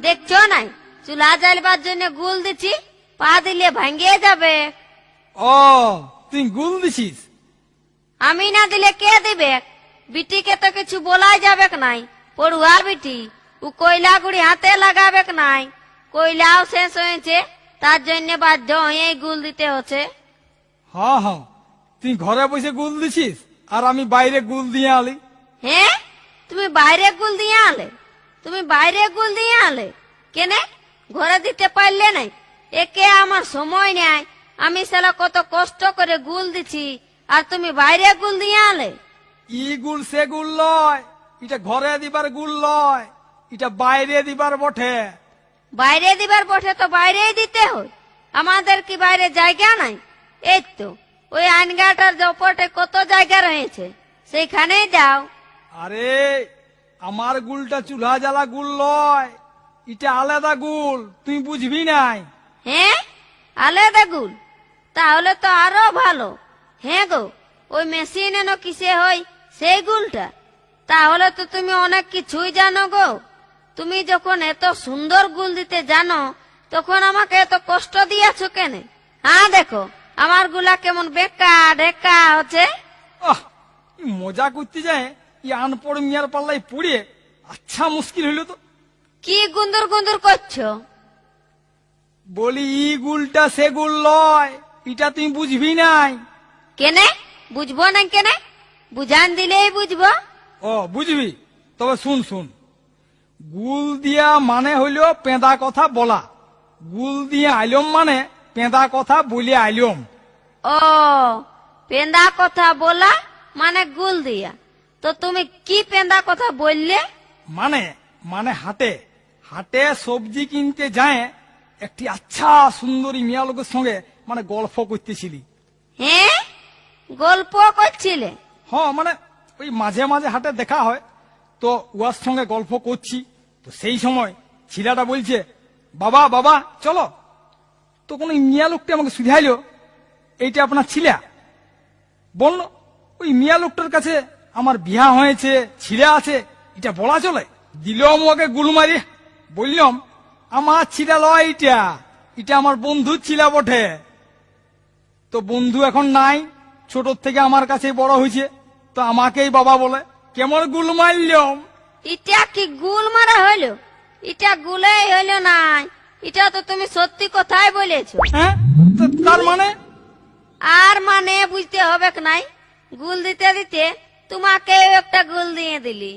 দেখছ নাই? চুলা জ্বালবার জন্য গুল দিচ্ছি পা দিলে ভাঙ্গিয়ে যাবে। ও তুই গুল দিছিস? আমি না দিলে কে দিবে? বিটিকে তো কিছু বলাই যাবে নাই পড়ুয়া বিটি। ও কয়লা গুড়ি হাতে লাগাবে নাই। কয়লাও শেষ হয়েছে তার জন্য বাধ্য হয়ে গুল দিতে হচ্ছে। হ্যাঁ হ্যাঁ তুই ঘরে বসে গুল দিছিস আর আমি বাইরে গুল দিয়ে আলি হ্যাঁ? তুমি বাইরে গুল দিয়ে আলে তুমি বাইরে গুল দিয়ে আলে কেনে? ঘরে দিতে পারলে নাই। একে আমার সময় নেই আমি সালা কত কষ্ট করে গুল দিছি আর তুমি বাইরে গুল দিয়ে আলে। ই গুল সে গুল লয় এটা ঘরে দিবার গুল লয় এটা বাইরে দিবার বটে। বাইরে দিবার বটে তো বাইরেই দিতে হয়। আমাদের কি বাইরে জায়গা নাই? এই তো ওই আইনগাটার জপটে কত জায়গা রয়েছে সেইখানেই যাও। আরে আমার গুলটা চুলা জ্বালা গুল লয় এটা আলাদা গুল তুই বুঝবি নাই। হ্যাঁ আলাদা গুল? তাহলে তো আরও ভালো। হ্যাঁ গো ওই মেশিন এনো কিসে হয়? সেই গুলটা? তাহলে তো তুমি অনেক কিছুই জানো গো। তুমি যখন এত সুন্দর গুল দিতে জানো তখন আমাকে এত কষ্ট দিয়েছ কেন? হ্যাঁ দেখো আমারগুলা কেমন বেকা ঢেকা হচ্ছে। মজা করতে যায় ই আনপড় মিয়ার পাল্লাই পড়ে আচ্ছা মুশকিল হইল তো। কি গুন্দর গুন্দর করছ? বলি ই গুলটা সে গুল লয় এটা তুই বুঝবি নাই। কেনে? বুঝব না কেনে? বুঝান দিলেই বুঝব। ও বুঝবি। তবে শুন শুন। গুল দিয়া মানে হইল পেঁদা কথা বলা। গুল দিয়ে আইলম মানে পেঁদা কথা বলে আইলম। ও পেঁদা কথা বলা মানে গুল দিয়া। তো তুমি কি পেন্দা কথা বললে? মানে মানে হাটে হাটে সবজি কিনতে যায় একটি আচ্ছা সুন্দরী মিয়া লোকের সঙ্গে মানে গল্প করতেছিলি। হ্যাঁ গল্প করছিলে? হ্যাঁ মানে ওই মাঝে মাঝে হাটে দেখা হয় তো উয়ার সঙ্গে গল্প করছি। তো সেই সময় ছিলাটা বলছে বাবা বাবা চলো। তখন ওই মিয়া লোকটা আমাকে শুধাইলো এইটা আপনার ছিলা? বলল ওই মিয়া লোকটার কাছে আমার বিয়া হয়েছে ছিলা আছে এটা বলা চলে। দিলাম ওকে গুলমারি বললাম আমার ছিলা লয় এটা এটা আমার বন্ধু ছিলা বটে। তো বন্ধু এখন নাই ছোট থেকে আমার কাছে বড় হয়েছে। তো আমাকেই বাবা বলে কেমন গুল মারলাম? এটা কি গুল মারা হইল? এটা গুলেই হইল নাই। এটা তো তুমি সত্যি কথাই বলেছ। হ্যাঁ? তো তার মানে? আর মানে বুঝতে হবে নাই? গুল দিতে দিতে তোমাকে একটা গুল দিয়ে দিলি।